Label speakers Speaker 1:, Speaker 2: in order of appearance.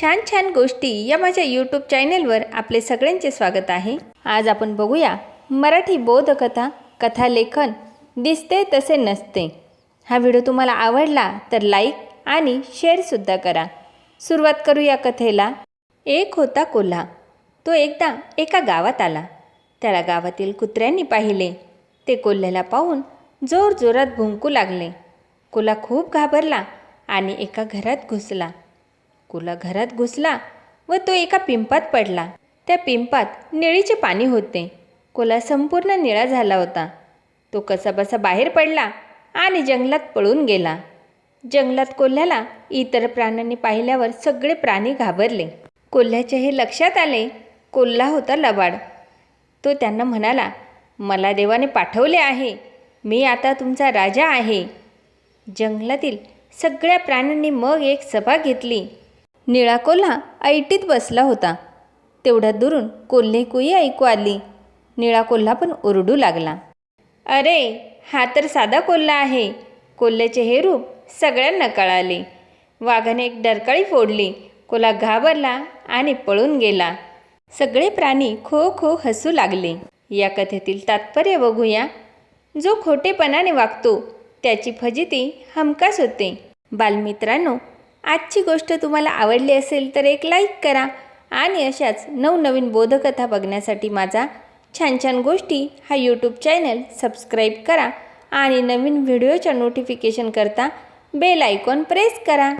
Speaker 1: छान छान गोष्टी या माझ्या यूट्यूब चॅनेलवर आपले सगळ्यांचे स्वागत आहे. आज आपण बघूया मराठी बोधकथा कथालेखन दिसते तसे नसते. हा व्हिडिओ तुम्हाला आवडला तर लाईक आणि शेअरसुद्धा करा. सुरुवात करूया कथेला. एक होता कोल्हा. तो एकदा एका गावात आला. त्याला गावातील कुत्र्यांनी पाहिले. ते कोल्ह्याला पाहून जोर जोरात भुंकू लागले. कोल्हा खूप घाबरला आणि एका घरात घुसला. कुला घरात घुसला व तो एका पिंपात पडला. त्या पिंपात निळीचे पाणी होते. कोला संपूर्ण निळा झाला होता. तो कसाबसा बाहेर पडला आणि जंगलात पळून गेला. जंगलात कोल्ह्याला इतर प्राण्यांनी पाहिल्यावर सगळे प्राणी घाबरले. कोल्ह्याचे हे लक्षात आले कोल्हा होता लबाड तो त्यांना म्हणाला मला देवाने पाठवले आहे. मी आता तुमचा राजा आहे. जंगलातील सगळ्या प्राण्यांनी मग एक सभा घेतली. निळा कोल्हा ऐटीत बसला होता. तेवढ्यात दुरून कोल्हे कुई ऐकू आली. निळा कोल्हा पण ओरडू लागला. अरे हा तर साधा कोल्हा आहे. कोल्ह्याचे हे रूप सगळ्यांना कळाले. वाघाने एक डरकाळी फोडली. कोल्हा घाबरला आणि पळून गेला. सगळे प्राणी खो खो हसू लागले. या कथेतील तात्पर्य बघूया. जो खोटेपणाने वागतो त्याची फजिती हमखास होते. बालमित्रांनो आजची गोष्ट तुम्हाला आवडली असेल तर एक लाईक करा आणि अशाच नवनवीन बोधकथा बघण्यासाठी माझा छान छान गोष्टी हा यूट्यूब चॅनल सबस्क्राईब करा आणि नवीन व्हिडिओच्या नोटिफिकेशन करता बेल आयकॉन प्रेस करा.